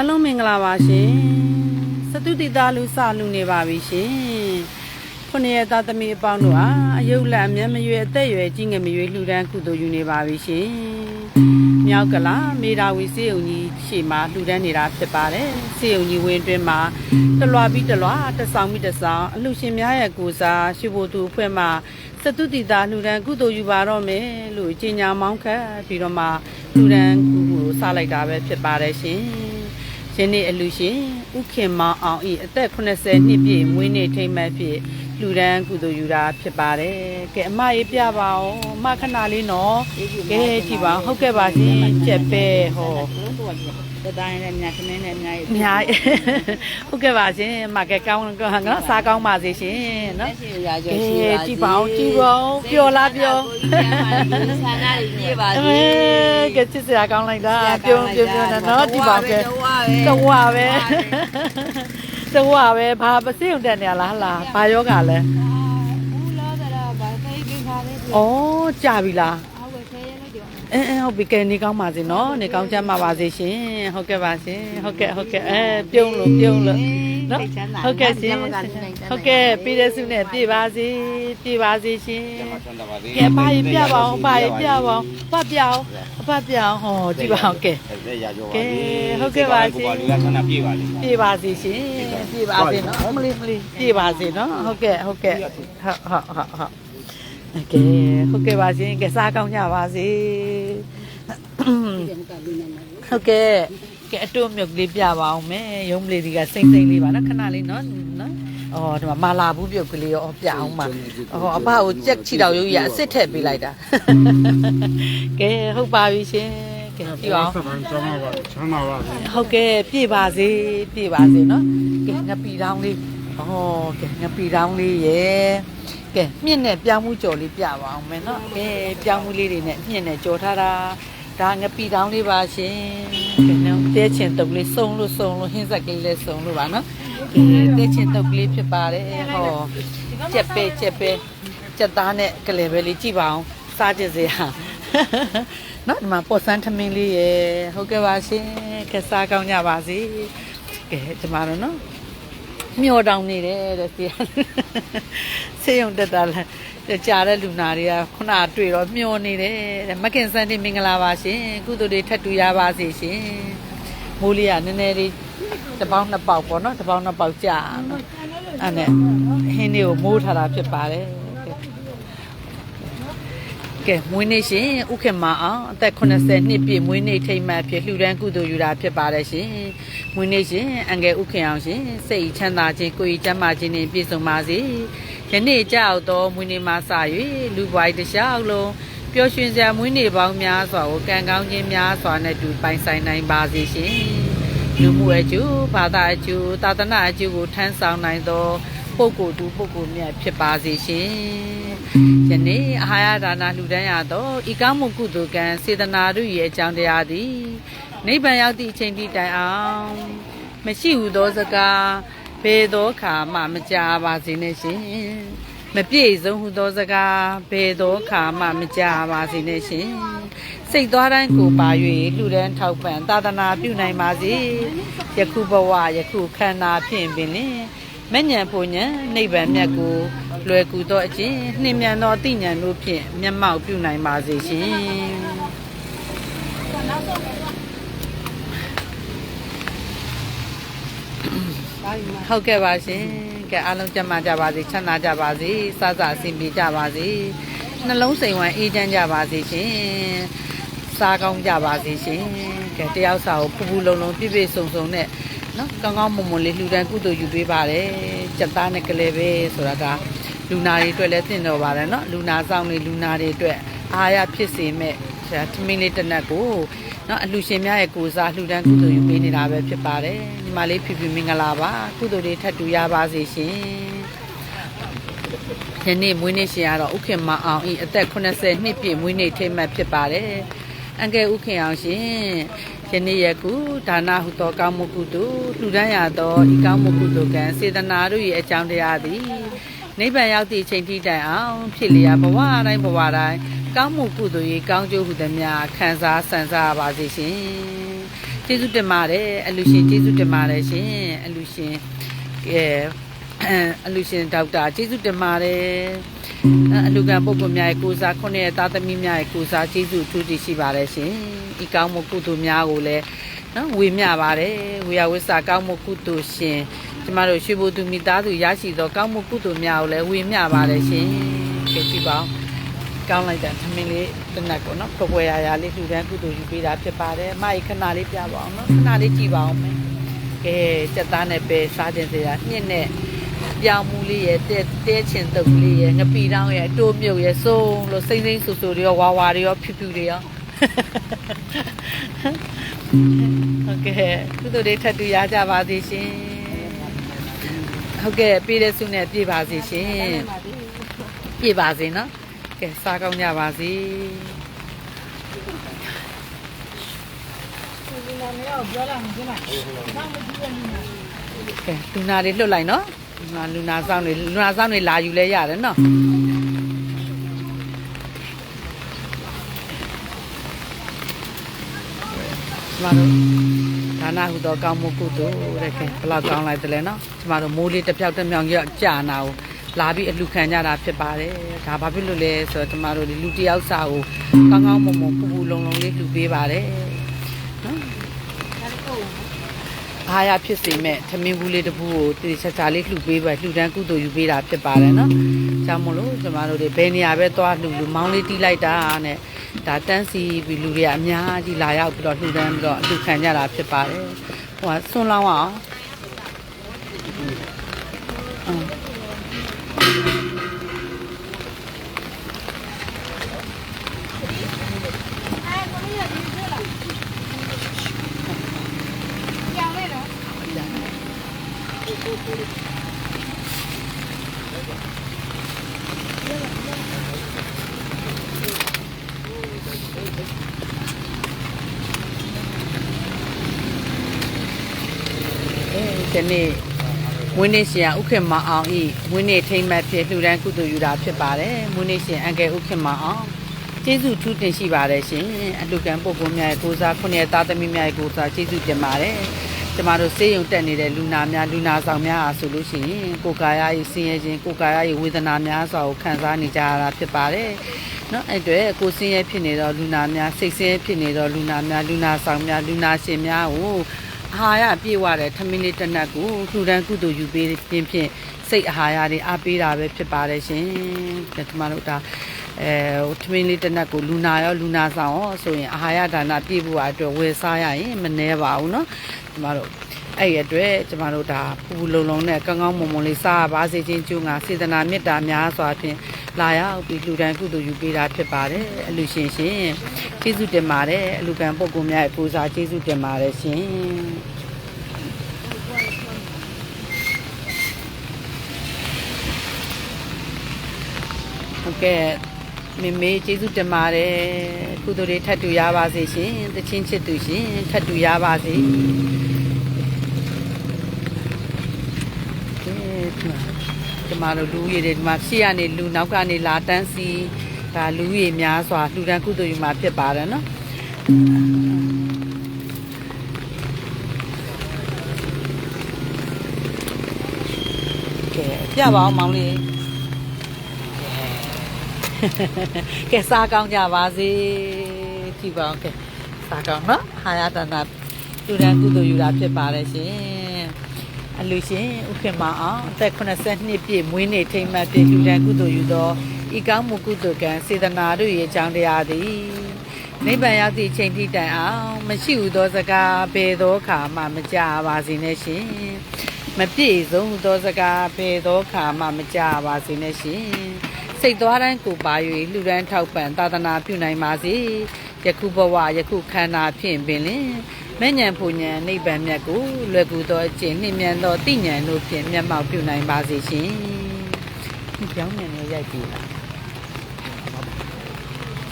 အလုံးမင်္ဂလာပါရှင်စတုတိသားလူစလူနေပါပြီရှင်ခုနှစ်ရက်သားသမီးအပေါင်းတို့ဟာအယုတ်လက်အမျက်မရွယ်အသက်အရွယ်ကြီးငယ်မရွယ်လှူဒန်းကုသိုလ်ယူနေပါပြီရှင်မြောက်ကလာမေတာဝီစေယုံကြီးရှေ့မှာလှူဒန်းနေတာဖြစ်ပါတယ်စေယုံကြီးဝင်းအတွင်းမှာတလွာပြီးတလွာတဆောင်ပြီးတဆောင်အလှရှင်များရဲ့ကိုစားရှိဖို့သူအဖွဲ့မှာစတုတိသားလှူဒန်းကုသိုလ်ယူပါတော့မယ်လို့ကြီးညာမောင်းခတ်ပြီးတော့မှလှူဒန်းကုကိုစလိုက်တာပဲဖြစ်ပါတယ်ရှင် ယနေ့အလူရှင်ဥခင်မောင်အောင်ဤအသက်80နှစ်ပြည့်မွေးနေ့ထိမ်းမှတ်ဖြစ် လူဒန်းကုသိုလ်ယူတာဖြစ်ပါတယ်။ကဲအမရေးပြပါအောင်။အမခဏလေးနော်။ကဲကြည့်ပါဦးဟုတ်ကဲ့ပါရှင်။ကြက်ပဲဟောတတိုင်းနဲ့မြတ်ခင်းနဲ့အများကြီးအများကြီးဟုတ်ကဲ့ပါရှင်။အမကဲကောင်းကောင်းနော်စားကောင်းပါစေရှင်နော်ရှိရာ။ကျော်ကဲရှိရာကြည့်ပါဦးကြည့်ပါဦးပျော်လားပျော်ဆန္ဒတွေပြေပါအဲစေကဲချစ်စရာကောင်းလိုက်တာပြုံးပြုံးပြုံးနော်ကြည့်ပါဦးကဲတဝပဲ တဝပဲဘာပစိုံတက်နေရလားဟလားဘာယောဂလဲဘူးလားဒါဘာသိကိခါလေးဩကြာပြီလားဟုတ်ကဲ့ခဲရလို့ကြောအင်းအင်းဟုတ်ပြီကဲနေကောင်းပါစေနော်နေကောင်းချမ်းပါပါစေရှင်ဟုတ်ကဲ့ပါရှင်ဟုတ်ကဲ့ဟုတ်ကဲ့အဲပြုံးလို့ပြုံးလို့ နော်ဟုတ်ကဲ့ရှင်ဟုတ်ကဲ့ပြည်တဲ့စုနဲ့ပြည့်ပါစေပြည့်ပါစေရှင်ကဲဘာကြီးပြပါအောင်ဘာကြီးပြပါအောင်ဖတ်ပြအောင်အဖတ်ပြအောင်ဟောကြည့်ပါအောင်ကဲကဲဟုတ်ကဲ့ပါရှင်ကိုပါလူကဆန္ဒပြေပါလေပြေပါစေရှင်ပြေပါစေနော်မလေးမလေးပြေပါစေနော်ဟုတ်ကဲ့ဟုတ်ကဲ့ဟုတ်ဟုတ်ဟုတ်ဟုတ်ကဲဟုတ်ကဲ့ပါရှင်ကဲစားကောင်းကြပါစေဟုတ်ကဲ့ ကဲအတုမြုပ်လေးပြပါအောင်မယ်ရုံးလေးဒီကစိမ့်စိမ့်လေးပါနော်ခဏလေးနော်နော်အော်ဒီမှာမာလာဘူးပြုတ်ကလေးရောပြအောင်ပါဟောအဖကိုကြက်ချီတော်ရုပ်ရအစ်စ်ထည့်ပေးလိုက်တာကဲဟုတ်ပါပြီရှင်ကဲပြအောင်ဟုတ်ကဲ့ပြပါစေပြပါစေနော်ကဲငပီတောင်းလေးဩကဲငပီတောင်းလေးရယ်ကဲမြင့်နဲ့ပြောင်းမှုကြော်လေးပြပါအောင်မယ်နော်ကဲပြောင်းမှုလေးတွေနဲ့မြင့်နဲ့ကြော်ထားတာဒါငပီတောင်းလေးပါရှင် ကနတဲ့ချင်းတုပ်လေးစုံလို့စုံလို့ဟင်းဆက်ကလေးလည်းစုံလို့ပါနော်ဒီတဲ့ချင်းတုပ်လေးဖြစ်ပါတယ်ဟောကြက်ပဲကြက်ပဲကြက်သားနဲ့ကလေးပဲလေးကြည့်ပါအောင်စားကြစရာနော်ဒီမှာပေါ်စန်းထမင်းလေးရယ်ဟုတ်ကဲ့ပါရှင်ကဲစားကောင်းကြပါစေကဲဒီမှာတော့နော် မျောတောင်နေတယ်တဲ့ဆရာဆေးရုံတက်တာလဲကြာတဲ့လူနာတွေကခုနတွေ့တော့မျောနေတယ်တဲ့မကင်ဆန်တင်မင်္ဂလာပါရှင်ကုသိုလ်တွေထပ်တူရပါစေရှင်မိုးလေးကနည်းနည်းလေးတစ်ပေါင်းနှစ်ပေါက်ပေါ့နော်တစ်ပေါင်းနှစ်ပေါက်ကြာနော်အဲ့နဲ့ဟင်းလေးကိုမိုးထားတာဖြစ်ပါတယ် ကဲကဲမွေးနေ့ရှင်ဥခင်မအောင်အသက်80နှစ်ပြည့်မွေးနေ့ထိမ်းမှတ်ဖြစ်လှူဒန်းကုသိုလ်ယူတာဖြစ်ပါတယ်ရှင်မွေးနေ့ရှင်အငယ်ဥခင်အောင်ရှင်စိတ်ချမ်းသာခြင်းကိုယ်ကျမ်းမာခြင်းနဲ့ပြည့်စုံပါစေယနေ့ကြောက်သောမွေးနေ့မှာစ၍လူပွားတစ်လျှောက်လုံးပျော်ရွှင်စရာမွေးနေ့ပေါင်းများစွာကိုကံကောင်းခြင်းများစွာနဲ့တူပိုင်ဆိုင်နိုင်ပါစေရှင်လူမှုအကျိုးဘာသာအကျိုးသာသနာအကျိုးကိုထမ်းဆောင်နိုင်သော ပုဂ္ဂိုလ်တူပုဂ္ဂိုလ်မြတ်ဖြစ်ပါစေရှင်ယနေ့အာဟာရဒါနလှူဒန်းရသောဤကောင်းမှုကုသိုလ်ကံစေတနာတို့၏အကြောင်းတရားသည်နိဗ္ဗာန်ရောက်သည့်အချိန်ထိတိုင်အောင်မရှိဟုသောစကားဘယ်သောခါမှမကြားပါစေနဲ့ရှင်မပြည့်စုံဟုသောစကားဘယ်သောခါမှမကြားပါစေနဲ့ရှင်စိတ်သွားတိုင်းကိုပါ၍လှူဒန်းထောက်ပံ့သာသနာပြုနိုင်ပါစေယခုဘဝယခုခန္ဓာဖြင့်ပင်လင် မဉ္ဇဉ်ပူဉ္ဇဉ်နိဗ္ဗာန်မြတ်ကိုလွယ်ကူသောအခြင်းနှင်းမြန်သောအသိဉာဏ်တို့ဖြင့်မျက်မှောက်ပြုနိုင်ပါစေရှင်ဟုတ်ကဲ့ပါရှင်ကဲအားလုံးကျန်းမာကြပါစေချမ်းသာကြပါစေစစအဆင်ပြေကြပါစေနှလုံးစိမ်ဝမ်းအေးချမ်းကြပါစေရှင်စားကောင်းကြပါစေရှင်ကဲတယောက်စာကိုဖူဖူလုံလုံပြည့်ပြည့်စုံစုံနဲ့ နော်ကောင်းကောင်းမွန်မွန်လေးလှူဒန်းကုသိုလ်ယူပေးပါတယ်စက်သားနဲ့ကလေးပဲဆိုတာကလူနာတွေအတွက်လည်းသင့်တော်ပါတယ်နော်လူနာဆောင်တွေလူနာတွေအတွက်အားရဖြစ်စေမဲ့ဒါထမင်းလေးတစ်နက်ကိုနော်အလှရှင်များရဲ့ကိုစားလှူဒန်းကုသိုလ်ယူပေးနေတာပဲဖြစ်ပါတယ်ဒီမှာလေးဖြူဖြူမင်္ဂလာပါကုသိုလ်တွေထပ်တူရပါစေရှင်ယနေ့မွေးနေ့ရှင်ကတော့ဥခင်မအောင်ဤအသက်80နှစ်ပြည့်မွေးနေ့ထိမ်းမှတ်ဖြစ်ပါတယ်။အန်ကယ်ဥခင်အောင်ရှင် ယနေ့ယခုဒါနဟုသောကောင်းမှုကုသိုလ်လှူဒန်းရသောဤကောင်းမှုကုသိုလ်ကံစေတနာတို့၏အကြောင်းတရားသည်နိဗ္ဗာန်ရောက်သည့်အချိန်ထိတိုင်အောင်ဖြစ်လျာဘဝတိုင်းဘဝတိုင်းကောင်းမှုကုသိုလ်၏ကောင်းကျိုးဟုသည်များခံစားဆန်စားပါစေရှင်။ကျေးဇူးတင်ပါတယ်အလူရှင်ကျေးဇူးတင်ပါတယ်ရှင်အလူရှင်အဲ အလူရှင်ဒေါက်တာကျေးဇူးတင်ပါတယ်အလူကံပုဂ္ဂိုလ်များရဲ့ကိုစားခုနှစ်ရဲ့သားသမီးများရဲ့ကိုစားကျေးဇူးအထူးတည်ရှိပါတယ်ရှင်ဒီကောင်းမှုကုသိုလ်များကိုလည်းနော်ဝေမျှပါတယ်ဝေယဝိစာကောင်းမှုကုသိုလ်ရှင်ကျမတို့ရွှေဘုသူမိသားစုရရှိသောကောင်းမှုကုသိုလ်များကိုလည်းဝေမျှပါတယ်ရှင်ကြည့်ကြည့်ပါဦးကောင်းလိုက်တာသမင်းလေးတစ်နက်ကိုနော်ပပွဲရရလေးလှူဒန်းကုသိုလ်ယူပေးတာဖြစ်ပါတယ်အမကြီးခဏလေးပြပါအောင်နော်ခဏလေးကြည့်ပါအောင်မယ်ကဲစက်သားနဲ့ပဲစားခြင်းစရာညစ်နဲ့ ပြောင်းမှုလေးရဲ့တဲတဲချင်တုပ်လေးရဲ့ငပီတောင်းရဲ့အတိုးမြုပ်ရဲ့စုံလို့စိမ့်စိမ့်ဆူဆူတွေရောဝါဝါတွေရောဖြူဖြူတွေရောဟုတ်ကဲ့ကုသိုလ်တွေထပ်တူရကြပါစေရှင်ဟုတ်ကဲ့ပြည်တဲ့စုနဲ့ပြည့်ပါစေရှင်ပါပြီပြည့်ပါစေနော်ကဲစားကောင်းကြပါစေဒီနာမည်ကိုပြောလာမှကျမဘာမှမကြည့်ရဘူးကဲလူနာတွေလွတ်လိုက်နော် ဒီမှာလူနာဆောင်တွေလူနာဆောင်တွေလာယူလဲရတယ်နော်ကျမတို့ဒါနဟုသောကောင်းမှုကုသိုလ်တဲ့ကဲဘယ်လောက်ကောင်းလိုက်တယ်လဲနော်ကျမတို့မိုးလေးတစ်ပြောက်တစ်မြောင်ကြီးကြာနာကိုလာပြီးအလှခံကြတာဖြစ်ပါတယ်ဒါဘာဖြစ်လို့လဲဆိုတော့ကျမတို့ဒီလူတစ်ယောက်စာကိုကောင်းကောင်းမွန်မွန်ပူပူလုံလုံလေးလှူပေးပါတယ်နော် ဒါတော့ အားရဖြစ်စေမဲ့သမင်းဘူးလေးတစ်ဘူးကိုတိတိကျကျလေးလှူပေးပါလှူဒန်းကုသိုလ်ယူပေးတာဖြစ်ပါတယ်နော်။ကြောင့်မလို့ကျမတို့တွေဘယ်နေရာပဲသွားလှူလူမောင်းလေးတီးလိုက်တာနဲ့ဒါတန်းစီပြီးလူတွေကအများကြီးလာရောက်ပြီးတော့လှူဒန်းပြီးတော့အလှူခံကြတာဖြစ်ပါတယ်။ဟိုကဆွန်းလောင်းအောင်အင်း အဲကိုလေးကဒီလိုလားကြောင်လေးတော့ အဲ ဒီနေ့မွေးနေ့ရှင်ဥက္ကမအောင်ဤမွေးနေ့ထိမ့်မှတ်ဖြစ်လှူဒန်းကုသိုလ်ယူတာဖြစ်ပါတယ်မွေးနေ့ရှင်အန်ကယ်ဥက္ကမအောင်ကျေးဇူးထူးတင်ရှိပါတယ်ရှင်အလှူကံပုဂ္ဂိုလ်များရဲ့ကိုစားခုနှစ်ရဲ့သားသမီးများရဲ့ကိုစားကျေးဇူးတင်ပါတယ် ကျမတို့စေယုံတက်နေတဲ့လူနာများလူနာဆောင်များအားဆိုလို့ရှိရင်ကိုယ်ကာယရေးဆင်းရဲခြင်းကိုယ်ကာယရေးဝေဒနာများစွာကိုခံစားနေကြရတာဖြစ်ပါတယ်နော်အဲ့အတော့ကိုယ်ဆင်းရဲဖြစ်နေတော့လူနာများစိတ်ဆင်းရဲဖြစ်နေတော့လူနာများလူနာဆောင်များလူနာရှင်များကို အာဟာရပြေဝတဲ့ထမင်းလေးတစ်နက်ကိုလှူဒန်းကုသိုလ်ယူပေးခြင်းဖြင့်စိတ်အာဟာရတွေအားပေးတာပဲဖြစ်ပါတယ်ရှင်။ဒါကျမတို့ဒါအဲဟိုထမင်းလေးတစ်နက်ကိုလူနာရောလူနာဆောင်ရောဆိုရင်အာဟာရဒါနပြည့်ဖို့အတွက်ဝယ်စားရရင်မနှဲပါဘူးเนาะ ကျမတို့အဲ့ရအတွက်ကျမတို့ဒါပူပူလုံလုံနဲ့ကောင်းကောင်းမွန်မွန်လေးစားပါစေခြင်းကျိုးငါစေတနာမေတ္တာများစွာဖြင့်လာရောက်ပြီးလှူဒန်းကုသိုလ်ယူပေးတာဖြစ်ပါတယ်အလူရှင်ရှင်ကျေးဇူးတင်ပါတယ်အလူကံပုဂ္ဂိုလ်များရဲ့ပူဇာကျေးဇူးတင်ပါတယ်ရှင်ဟုတ်ကဲ့ မေမေကျေးဇူးတင်ပါတယ်ကုသိုလ်တွေထပ်တူရပါစေရှင်တချင်းချစ်သူရှင်ထပ်တူရပါစေကဲဒီမှာဒီမှာတို့လူရည်တွေဒီမှာရှေ့ကနေလူနောက်ကနေလာတန်းစီဒါလူရည်များစွာလှူဒန်းကုသိုလ်ယူမှာဖြစ်ပါတယ်နော်ကဲပြပါအောင်မောင်လေး ကဲစားကောင်းကြပါစေကြည့်ပါဦးကဲစားကောင်းနော်ဟာရတနာလူရန်ကုသိုလ်ယူတာဖြစ်ပါတယ်ရှင်အလူရှင်ဥခင်မအောင်အသက်82ပြည့်မွေးနေ့ထိမ်းမှတ်ပြည့်လူရန်ကုသိုလ်ယူသောဤကောင်းမှုကုသိုလ်ကံစေတနာတို့ရဲ့အကြောင်းတရားသည်နိဗ္ဗာန်ရောက်သည့်အချိန်ထိတိုင်အောင်မရှိဟုသောစကားဘယ်သောအခါမှမကြပါစေနဲ့ရှင်မပြည့်စုံသောစကားဘယ်သောအခါမှမကြပါစေနဲ့ရှင် စိတ်သွားတိုင်းကိုပါ၍လှူဒန်းထောက်ပံ့သာသနာပြုနိုင်ပါစေယခုဘဝယခုခန္ဓာဖြင့်ပင်လင်မဲ့ညံဖူညံနိဗ္ဗာန်မြတ်ကိုလွယ်ကူသောအကျင့်နှင့်မြန်သောတိညာဉ်တို့ဖြင့်မျက်မှောက်ပြုနိုင်ပါစေရှင်ဒီပြောင်းမြန်နေရိုက်ပြီလား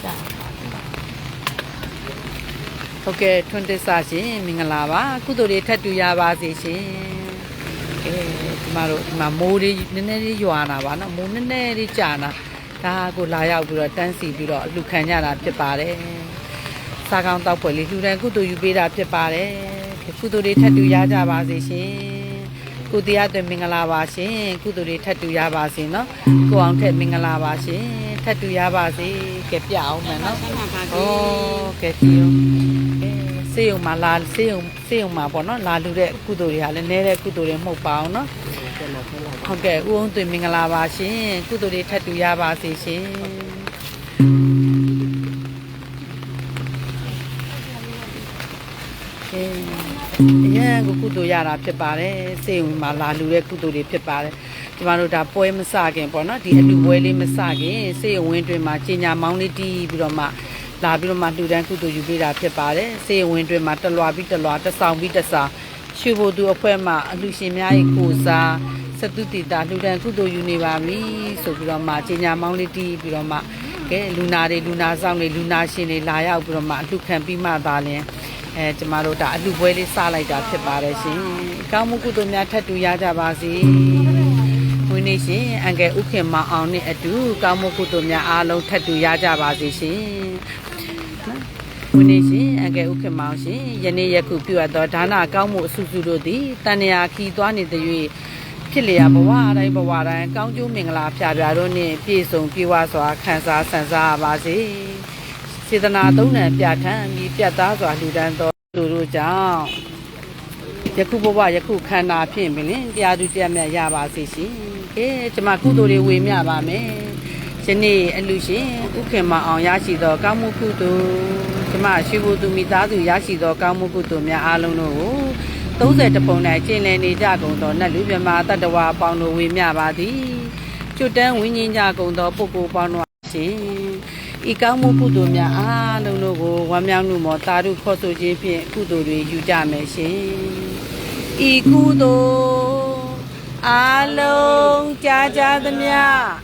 ကြာဟုတ်ကဲ့ထွန်းတစ္ဆာရှင်မင်္ဂလာပါကုသိုလ်တွေထပ်တူရပါစေရှင် အဲဒီမှာတို့ဒီမှာမိုးလေးနည်းနည်းလေးရွာနာပါနော်မိုးနည်းနည်းလေးကြာနာဒါကိုလာရောက်ပြီးတော့တန်းစီပြီးတော့အလှခံကြတာဖြစ်ပါတယ်စားကောင်းတောက်ပွဲလေးလှူဒန်းကုသိုလ်ယူပေးတာဖြစ်ပါတယ်ကုသိုလ်တွေထပ်တူရကြပါစေရှင်ကိုတရားတွေမင်္ဂလာပါရှင်ကုသိုလ်တွေထပ်တူရပါစေနော်ကိုအောင်ထက်မင်္ဂလာပါရှင်ထပ်တူရပါစေကဲပြအောင်မယ်နော်ဆန္ဒပါဩကဲကြည့်အောင်အဲ စေယုံမှာလာစေယုံစေယုံမှာပေါ့နော်လာလူတဲ့ကုသိုလ်တွေကလည်းနည်းတဲ့ကုသိုလ်တွေမဟုတ်ပါအောင်နော်ဟုတ်ကဲ့ဦးအောင်သွင်မင်္ဂလာပါရှင်ကုသိုလ်တွေထပ်တူရပါစေရှင်ကဲအရင်ကကုသိုလ်ရတာဖြစ်ပါတယ်စေယုံမှာလာလူတဲ့ကုသိုလ်တွေဖြစ်ပါတယ်ကျမတို့ဒါပွဲမစခင်ပေါ့နော်ဒီအလူပွဲလေးမစခင်စေယုံဝင်းတွင်မှာကျင်ညာမောင်းလေးတီးပြီးတော့မှ လာပြီးတော့မှလှူဒန်းကုသိုလ်ယူပေးတာဖြစ်ပါတယ်စေယုံဝင်းတွင်မှာတလွာပြီးတလွာတဆောင်ပြီးတဆောင်ရွှေဘိုသူအဖွဲ့မှအလူရှင်များ၏ကိုစားစတုတိတာလှူဒန်းကုသိုလ်ယူနေပါပြီဆိုပြီးတော့မှကျင်ညာမောင်းလေးတီးပြီးတော့မှကဲလူနာတွေလူနာဆောင်တွေလူနာရှင်တွေလာရောက်ပြီးတော့မှအလှခံပြီးမှသာလျှင်အဲကျမတို့ဒါအလှပွဲလေးစလိုက်တာဖြစ်ပါတယ်ရှင်။ကောင်းမှုကုသိုလ်များထပ်တူရကြပါစေ။ဝင်းနေရှင်အန်ကယ်ဥခင်မအောင်နဲ့အတူကောင်းမှုကုသိုလ်များအားလုံးထပ်တူရကြပါစေရှင်။နော် ဝင်းနေရှင်အန်ကယ်ဥခင်မအောင်ရှင်ယနေ့ယခုပြုအပ်သောဒါနကောင်းမှုအစုစုတို့သည်တန်ရာခီသွားနေတဲ့၍ဖြစ်လျာဘဝတိုင်းဘဝတိုင်းကောင်းကျိုးမင်္ဂလာဖြာဖြာတို့နှင့်ပြည့်စုံပြည့်ဝစွာခံစားဆန်စားပါစေ။စေတနာသုံးနံပြဋ္ဌာန်းပြီးပြတ်သားစွာလှူဒန်းသောလူတို့ကြောင့်ယခုဘဝယခုခန္ဓာဖြင့်ပင်လင်တရားသူတရားမြတ်ရပါစေရှင်။ကဲကျွန်မကုသိုလ်တွေဝေမျှပါမယ်။ ယနေ့အလူရှင်ဥခင်မအောင်ရရှိသောကောင်းမှုကုသိုလ်ကျွန်မရွှေဘုသူမိသားစုရရှိသောကောင်းမှုကုသိုလ်များအားလုံးတို့ကို30တပုံ၌ကျင့်လည်နေကြကုန်သောနတ်လူမြမတတ္တဝါအပေါင်းတို့ဝေမျှပါသည်။ကျွတ်တန်းဝိညာဉ်ကြကုန်သောပုဂ္ဂိုလ်ပေါင်းတို့ရှင်။ဤကောင်းမှုကုသိုလ်များအားလုံးတို့ကိုဝမ်းမြောက်မှုမောတာရုခေါ်ဆိုခြင်းဖြင့်ကုသိုလ်တွေယူကြမယ်ရှင်။ဤကုသိုလ်အားလုံးကြာကြာသမျှအ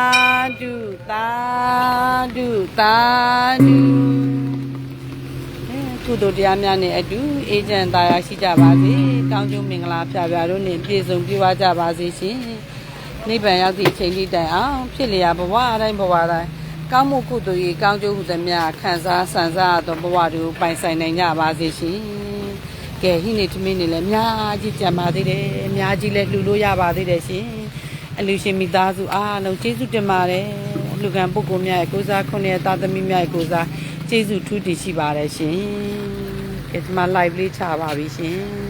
သာဓုသာဓုသာဓုအဲကုသိုလ်တရားများနဲ့အတူအေဂျင့်သားရရှိကြပါစေ။ကောင်းကျိုးမင်္ဂလာဖြာဖြာတို့နှင့်ပြည့်စုံပြည့်ဝကြပါစေရှင်။နိဗ္ဗာန်ရောက်သည့်အချိန်ထိတိုင်အောင်ဖြစ်လျာဘဝအတိုင်းဘဝတိုင်းကောင်းမှုကုသိုလ်၏ကောင်းကျိုးဟုသမျှခံစားဆန်စားသောဘဝတွေကိုပိုင်ဆိုင်နိုင်ကြပါစေရှင်။ကဲဟိနေထမင်းနေလည်းအများကြီးကြံပါသေးတယ်။အများကြီးလည်းလှူလို့ရပါသေးတယ်ရှင်။ အလူရှင်မိသားစုအားလုံးကျေးဇူးတင်ပါတယ်။လူကံပုဂ္ဂိုလ်များရဲ့ကိုးစားခွင့်ရဲ့တာသမီများရဲ့ကိုးစားကျေးဇူးထူးတည်ရှိပါတယ်ရှင်။ကဲဒီမှာ live လေးချပါပြီရှင်။